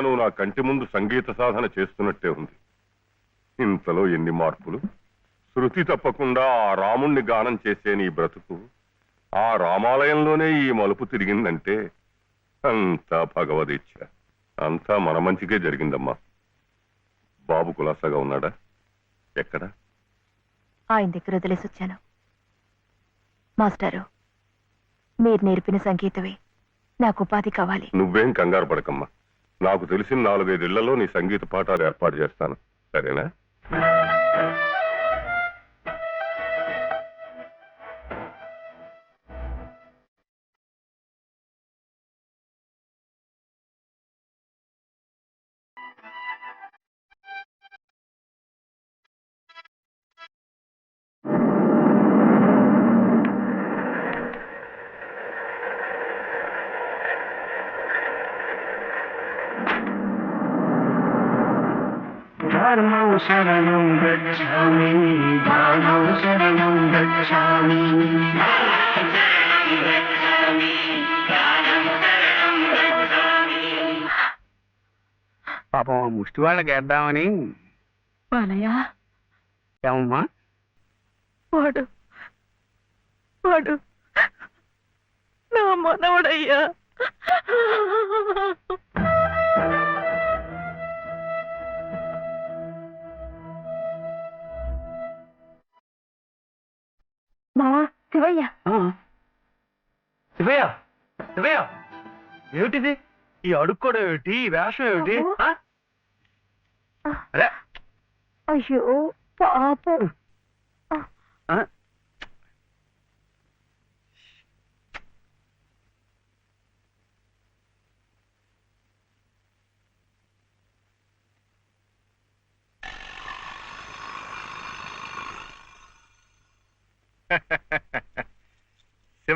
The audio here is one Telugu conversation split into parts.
నువ్వు నా కంటి ముందు సంగీత సాధన చేస్తున్నట్టే ఉంది. ఇంతలో ఎన్ని మార్పులు? శృతి తప్పకుండా ఆ రాముణ్ణి గానం చేసే నీ బ్రతుకు ఆ రామాలయంలోనే ఈ మలుపు తిరిగిందంటే అంతా భగవదీచ్ఛ. అంతా మన మంచికే జరిగిందమ్మా. బాబు కులాసాగా ఉన్నాడా? ఎక్కడ? ఆయన దగ్గర వదిలేసి వచ్చాను. మాస్టారు మీరు నేర్పిన సంగీతమే నాకు ఉపాధి కావాలి. నువ్వేం కంగారు పడకమ్మా. నాకు తెలిసిన నాలుగైదేళ్ళలో నీ సంగీత పాఠాలు ఏర్పాటు చేస్తాను. సరేనా? ధర్మం శరణం గచ్చామి దానం శరణం గచ్చామి. పాపం ఆ ముష్టి వాళ్ళకి వేద్దామని బాలయ్య ఏమమ్మా? వాడు వాడు నా మనవడయ్యా. శివయ్య ఏమిటిది? ఈ అడుక్కోవడం ఏమిటి? ఈ వేషం ఏమిటి? ఆ? అరే. అయ్యో పాపం. ఆ?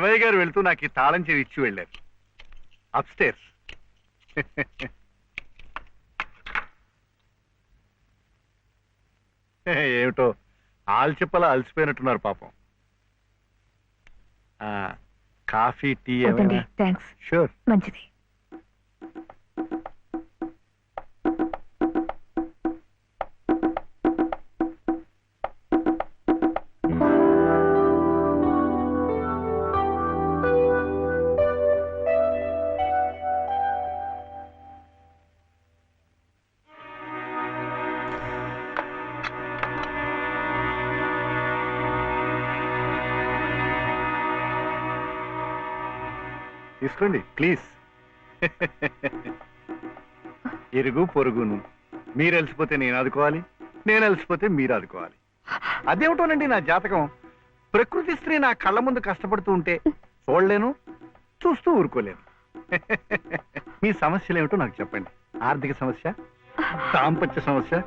శివయ్య గారు వెళ్తూ నాకు ఈ తాళం చెవి ఇచ్చి వెళ్ళారు. అప్స్టేర్స్ ఏమిటో ఆల్చిప్పలా అలసిపోయినట్టున్నారు పాపం. కాఫీ టీ ఏమైనా? థ్యాంక్స్ షూర్ మంచిది. తీసుకోండి ప్లీజ్. ఇరుగు పొరుగును. మీరు అలసిపోతే నేను ఆదుకోవాలి నేను అలసిపోతే మీరు ఆదుకోవాలి. అదేమిటోనండి నా జాతకం? ప్రకృతి స్త్రీ నా కళ్ళ ముందు కష్టపడుతూ ఉంటే చూడలేను చూస్తూ ఊరుకోలేను. మీ సమస్యలు ఏమిటో నాకు చెప్పండి. ఆర్థిక సమస్య దాంపత్య సమస్య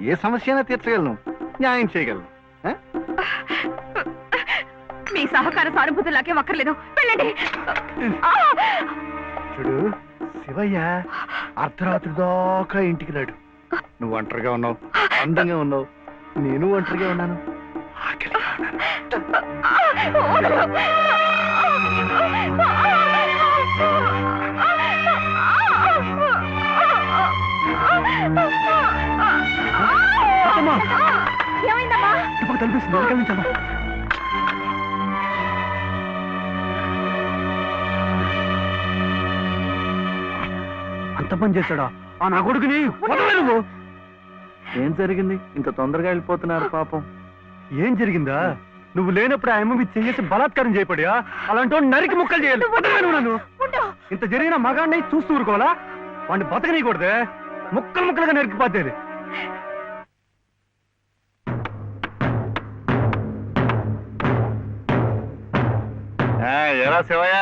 ఏ సమస్య అయినా తీర్చగలను న్యాయం చేయగలను. మీ సహకార సానుభూతి నాకే వక్కర్లేదు వెళ్ళండి! చూడు శివయ్య అర్ధరాత్రి దాకా ఇంటికి రాడు నువ్వు ఒంటరిగా ఉన్నావు అందంగా ఉన్నావు నేను ఒంటరిగా ఉన్నాను ఆకలిగా ఉన్నాను అమ్మా! ఏమైందమ్మా ఇటుపక్క తలుపేసింది వెనకాల నుంచి అమ్మా. అంత పని చేశాడా? ఆ నా కొడుకుని నువ్వు. ఏం జరిగింది? ఇంత తొందరగా వెళ్ళిపోతున్నారు పాపం. ఏం జరిగిందా? నువ్వు లేనప్పుడు ఆ అమ్మ చేసి బలాత్కారం చేయపడియా అలాంటి నరికి ముక్కలు చేయాలి. నన్ను. ఇంత జరిగిన మగాడిని చూస్తూ ఊరుకోవాలా? వాడిని బతకనీయకూడదే. ముక్కలు ముక్కలుగా నరికిపోతేది ఎలా శివయ్య?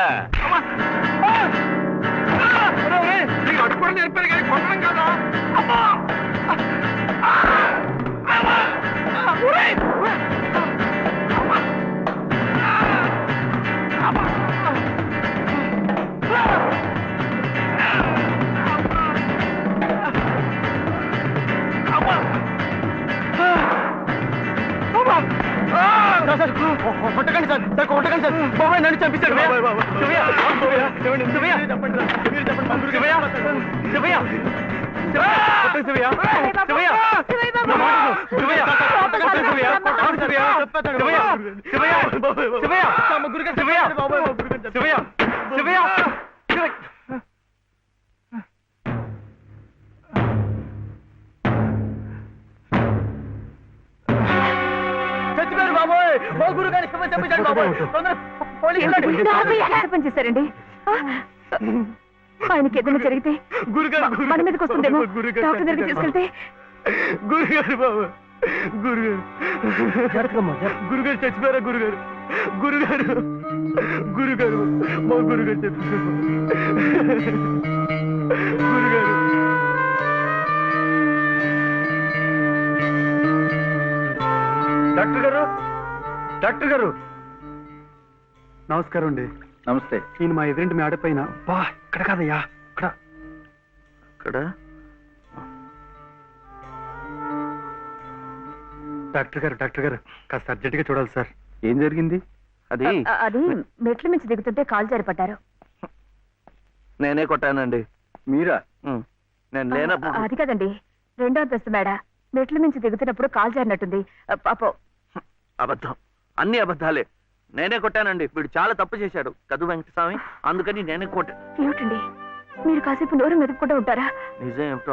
చచ్చిపోయారు బాబోయ్ మా గురుగారి శివ చంపించాడు బాబోయ్ తొందర పోలీసులు రండి. ఆయనకి ఏదైనా జరిగితే గురుగారు, మన మీదకి వస్తుందేమో. గురుగారు డాక్టర్ దగ్గరికి తీసుకెళ్తే? గురుగారు బాబు గురుగారు. గురుగారు చచ్చిపోయారా గురుగారు? గురుగారు గురుగారు మా గురుగారు చచ్చిపోయారు. గురుగారు. డాక్టర్ గారు డాక్టర్ గారు. నమస్కారం అండి. నమస్తే. నేను మా ఎదురింటి మేడ పైన బా ఇక్కడ కాదయ్యా ఇక్కడ. ఇక్కడ? డాక్టర్ గారు డాక్టర్ గారు కాస్త అర్జెంట్గా చూడాలి సార్. ఏం జరిగింది? అది? అది మెట్ల మించి దిగుతుంటే కాలు జారి పడ్డారు నేనే కొట్టానండి. మీరా? నేను లేనప్పుడు అది కదండి. రెండో అంతస్తు మేడ. మెట్ల మించి దిగుతున్నప్పుడు కాలు జారినట్టుంది. పాపం అబద్ధం. అన్ని అబద్ధాలే. నేనే కొట్టానండి. వీడు చాలా తప్పు చేశాడు. కదు వెంకటస్వామి అందుకని నేనే కొట్టా ఏమిటండి? మీరు కాసేపు నోరు మెదపకుండా ఉంటారా? నిజం ఏమిటో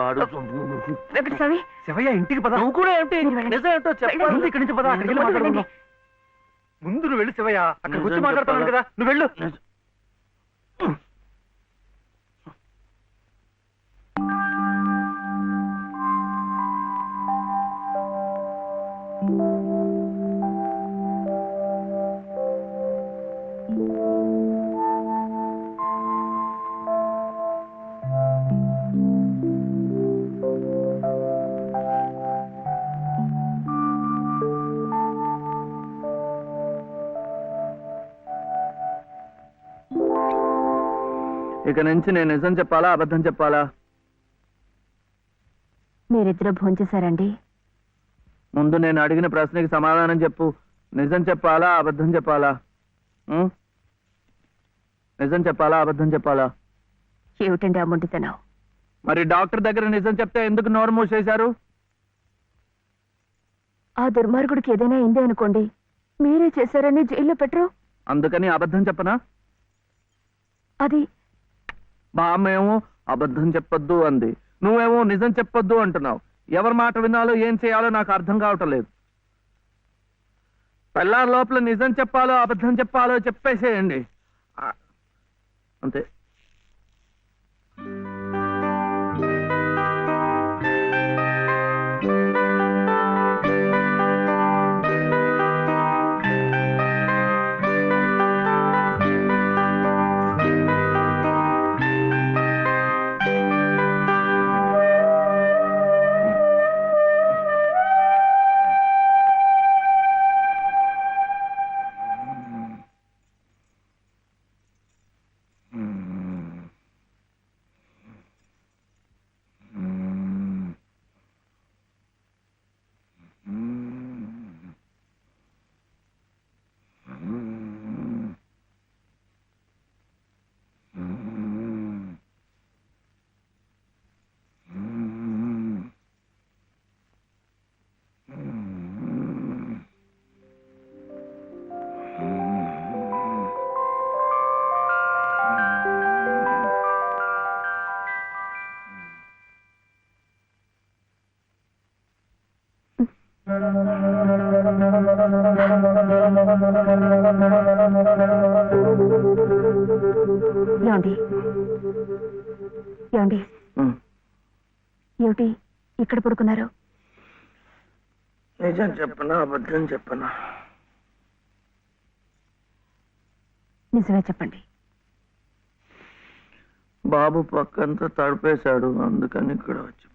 వెంకటస్వామి. శివయ్య ఇంటికి పద. నువ్వు కూడా ఏంటి మీరు వెళ్ళండి. నిజం ఏమిటో చెప్పాలి వెళ్ళండి. ఇక్కడి నుంచి పద అక్కడికి వెళ్ళి ముందు మాట్లాడుకుందాం. వెళ్ళండి. ముందు నువ్వు వెళ్ళు శివయ్య. అక్కడికి వచ్చి నిజం మాట్లాడుతున్నాను? కదా. నువ్వు వెళ్ళు. నిజం. ఇక నుంచి నేను నిజం చెప్పాలా అబద్ధం చెప్పాలా? మీరిద్దరూ భోంచేశారండి. ముందు నేను అడిగిన ప్రశ్నకి సమాధానం చెప్పు. నిజం చెప్పాలా అబద్ధం చెప్పాలా? ఉం? నిజం చెప్పాలా అబద్ధం చెప్పాలా? ఏమిటండి ఆ మొండితనం? మరి డాక్టర్ దగ్గర నిజం చెప్తే ఎందుకు నోరు మూసేశారు? ఆ దుర్మార్గుడికి ఏదైనా అయింది అనుకోండి మీరే చేశారని జైల్లో పెట్టరు? అందుకని అబద్ధం చెప్పనా? అది మా అమ్మేమో అబద్ధం చెప్పొద్దు అంది. నువ్వేమో నిజం చెప్పొద్దు అంటున్నావు. ఎవరి మాట వినాలో ఏం చేయాలో నాకు అర్థం కావటం లేదు. పెళ్ళారి లోపల నిజం చెప్పాలో అబద్ధం చెప్పాలో చెప్పేసేయండి. అంతే. అబద్ధం చెప్పనా? నిజమే చెప్పండి. బాబు పక్కంతా తడిపేశాడు అందుకని ఇక్కడ వచ్చి.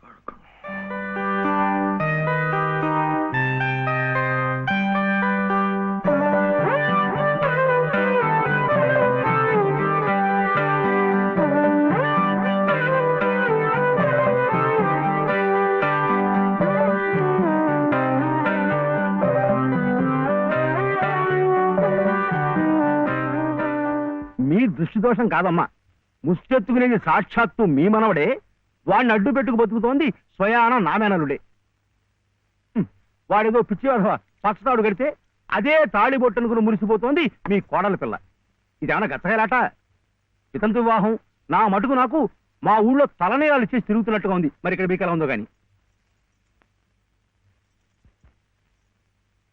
దృష్టిదోషం దృష్టి దోషం కాదమ్మా. ముష్టెత్తుకునేది సాక్షాత్తు మీ మనవడే వాడిని అడ్డు పెట్టుకు బతుకుతోంది స్వయాన నామేనలుడే వాడేదో పిచ్చి పచ్చతాడు కడితే అదే తాళి బొట్టనుకుని మురిసిపోతోంది మీ కోడల పిల్ల. ఇదేమన్నా గచ్చగలాట? ఇతంతు వివాహం నా మటుకు నాకు మా ఊళ్ళో తలనేయాలు ఇచ్చేసి తిరుగుతున్నట్టుగా ఉంది. మరి ఇక్కడ మీకు ఎలా ఉందో కానీ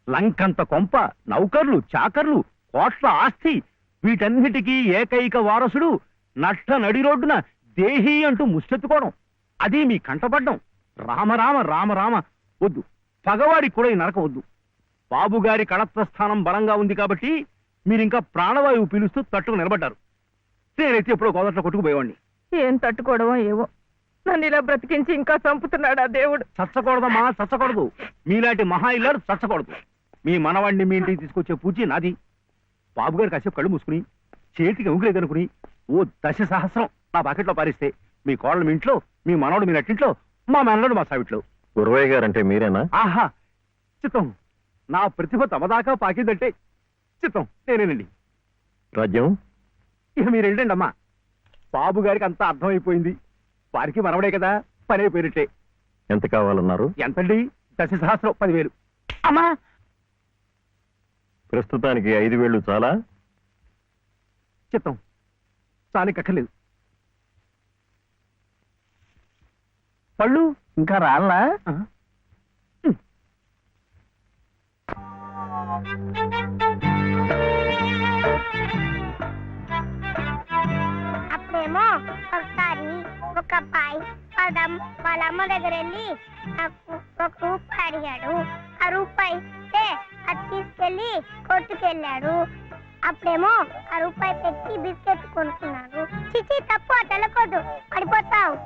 లంకంత కొంప నౌకర్లు చాకర్లు కోట్ల ఆస్తి వీటన్నిటికీ ఏకైక వారసుడు నట్ట నడి రోడ్డున దేహి అంటూ ముష్టెత్తుకోవడం. అది మీ కంటపడ్డం. రామరామ రామరామ వద్దు. పగవాడికి కూడా ఈ నరకం వద్దు. బాబుగారి కళత్రస్థానం బలంగా ఉంది కాబట్టి మీరింకా ప్రాణవాయువు పీలుస్తూ తట్టుకు నిలబడ్డారు. నేనైతే ఎప్పుడో గోదట్లో కొట్టుకుపోయేవాడిని ఏం తట్టుకోవడమో ఏవో. నన్ను ఇలా బ్రతికించి ఇంకా చంపుతున్నాడా దేవుడు? చచ్చకూడదమ్మా చచ్చకూడదు. మీలాంటి మహా ఇల్లారు చచ్చకూడదు. మీ మనవాడిని మీ ఇంటికి తీసుకొచ్చే పూచి నాది. బాబుగారు కాసేపు కళ్ళు మూసుకుని చేతికి ఉంగలేదనుకుని ఓ దశ సహస్రం నా బాకెట్లో పారిస్తే మీ కోడలు మీ ఇంట్లో మీ మనవడు మీ నట్టింట్లో మా మనవడు మా సావిట్లో. గురవయ్య గారంటే మీరేనా? ఆహా చిత్తం. నా ప్రతిభ తమదాకా పాకిందంటే చిత్తం నేనేనండి. రాజ్యం? ఇక మీరు వెళ్ళండి అమ్మా. బాబు గారికి అంతా అర్థమైపోయింది. వారికి మనవడే కదా పని అయిపోయినట్టే. ఎంత కావాలన్నారు? ఎంతండి? దశ సహస్రం పదివేలు. అమ్మా ప్రస్తుతానికి ఐదు వేళ్ళు చాలా? చిత్తం. చానికి అక్కర్లేదు పళ్ళు ఇంకా రాలా ఒక అబ్బాయి వాళ్ళ వాళ్ళ అమ్మ దగ్గర వెళ్ళి నాకు ఒక రూపాయి అడిగాడు. ఆ రూపాయి ఇస్తే అది తీసుకెళ్ళి కొట్టుకెళ్ళాడు అప్పుడేమో ఆ రూపాయి పెట్టి బిస్కెట్ కొనుక్కున్నాడు. చిచి తప్పు అటు వెళ్ళకూడదు. పడిపోతావు.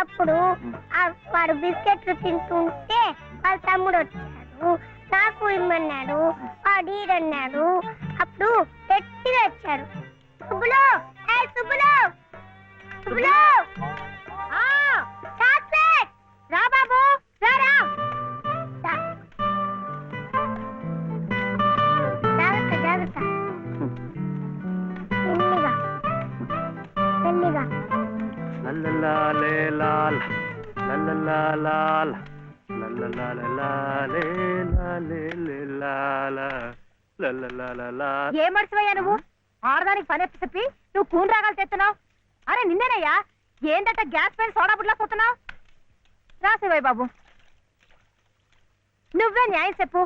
అప్పుడు ఆ వాడు బిస్కెట్లు తింటుంటే వాళ్ళ తమ్ముడు వచ్చాడు. నాకు ఇమ్మన్నాడు. వాడు అన్నాడు అప్పుడు గట్టిగా వచ్చాడు. శుభులో ఏ సుబ్బులు ఆ చాక్లెట్! రా బాబు రా రా! దా. జాగ్రత్త జాగ్రత్త. మెల్లిగా మెల్లిగా. లల్లలాలే లాల, లల్లలాలాల, లల్లలాలలాలే లాలే లే లాల, లల్లలాలలా. ఏ మడిసివయ్యా నువ్వు? ఆడదానికి పని చెప్పి నువ్వు కూని రాగాలు తెస్తున్నావు అరే నిన్నేనయ్యా? ఏందట గ్యాస్ పైన సోడా బుడ్లా పోతున్నావు? రాసేవయ్య బాబు. నువ్వే న్యాయం చెప్పు.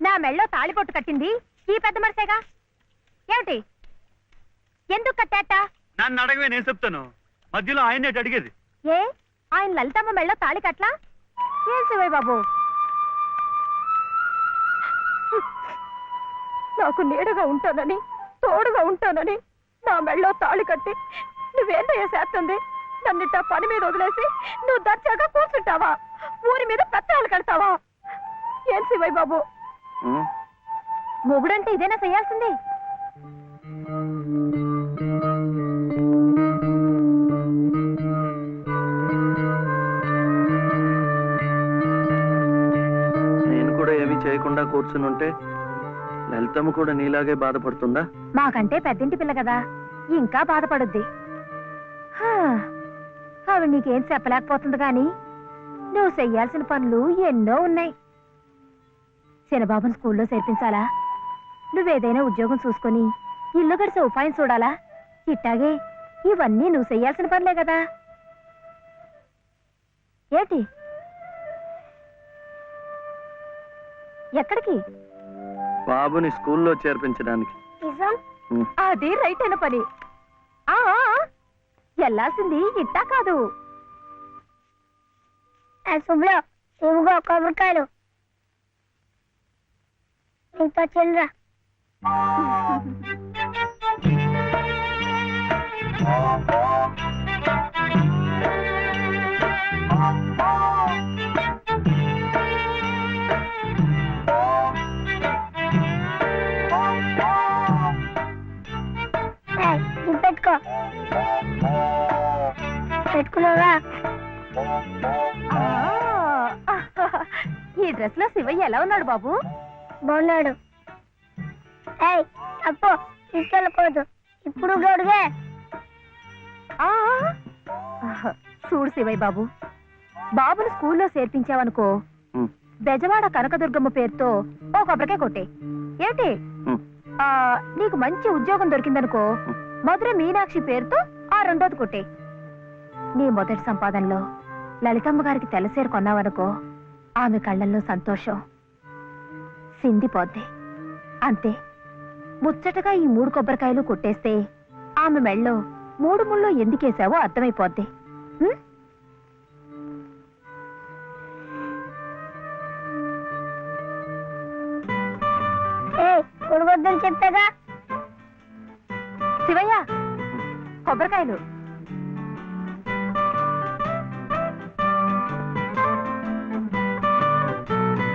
నా మెళ్ళో తాళిపొట్టు కట్టింది ఈ పెద్ద మనిషేగా? ఏమిటి? ఎందుకు కట్టాట? నన్ను అడగవే నేను చెప్తాను. మధ్యలో ఆయనే అడిగేది. ఏ? ఆయన లలితమ్మ మెళ్ళో తాళి కట్లా ఏం శివయ్య బాబు? నాకు నీడగా ఉంటానని తోడుగా ఉంటానని నా మెళ్ళో తాళి కట్టి నువ్వేంటయ్యా చేస్తుంది? నన్నిట్ట పని మీద వదిలేసి నువ్వు దర్జాగా కూర్చుంటావా? ఊరి మీద పెత్తనాలు కడతావా? ఏం శివయ్య బాబు? మొగుడంటే ఇదేనా చేయాల్సింది? నేను కూడా ఏమీ చేయకుండా కూర్చుని ఉంటే లలితమ్మ కూడా నీలాగే బాధపడుతుందా? మాకంటే పెద్దింటి పిల్ల కదా ఇంకా బాధపడుద్ది. ఆవిడ నీకేం చెప్పలేకపోతుంది గాని నువ్వు చెయ్యాల్సిన పనులు ఎన్నో ఉన్నాయి. చిన్నబాబుని స్కూల్లో చేర్పించాలా? నువ్వేదైనా ఉద్యోగం చూసుకొని ఇల్లు గడిచే ఉపాయం చూడాలా? ఇట్టాగే ఇవన్నీ నువ్వు చెయ్యాల్సిన పనులే కదా. ఏంటి? ఎక్కడికి? బాబుని స్కూల్లో చేర్పించడానికి. అది రైట్ అయిన పని ఆ. ఎల్లాల్సింది ఇట్టా కాదు. ఆ ఇవిగో కొబ్బరికాయలు. నీతో చెల్లరా ఈ డ్రెస్లో శివయ్య ఎలా ఉన్నాడు బాబు? బాగున్నాడు. ఏయ్ అప్పు తీసుకెళ్ళకూడదు ఇప్పుడు గొడుగే. చూడు శివయ్య బాబు. బాబుని స్కూల్లో చేర్పించావనుకో బెజవాడ కనకదుర్గమ్మ పేరుతో ఓ కొబ్బరికాయ కొట్టే. ఏమిటి? నీకు మంచి ఉద్యోగం దొరికిందనుకో మధుర మీనాక్షి పేరుతో ఆ రెండోది కొట్టే. నీ మొదటి సంపాదనలో లలితమ్మ గారికి తెల్లసేరు కొన్నావనుకో ఆమె కళ్ళల్లో సంతోషం. సిందిపోద్ది అంతే. ముచ్చటగా ఈ మూడు కొబ్బరికాయలు కొట్టేస్తే ఆమె మెళ్ళో మూడు ముళ్ళు ఎందుకేసావో అర్థమైపోద్ది. ఉం? కొడవద్దని చెప్పాగా? శివయ్య కొబ్బరికాయలు.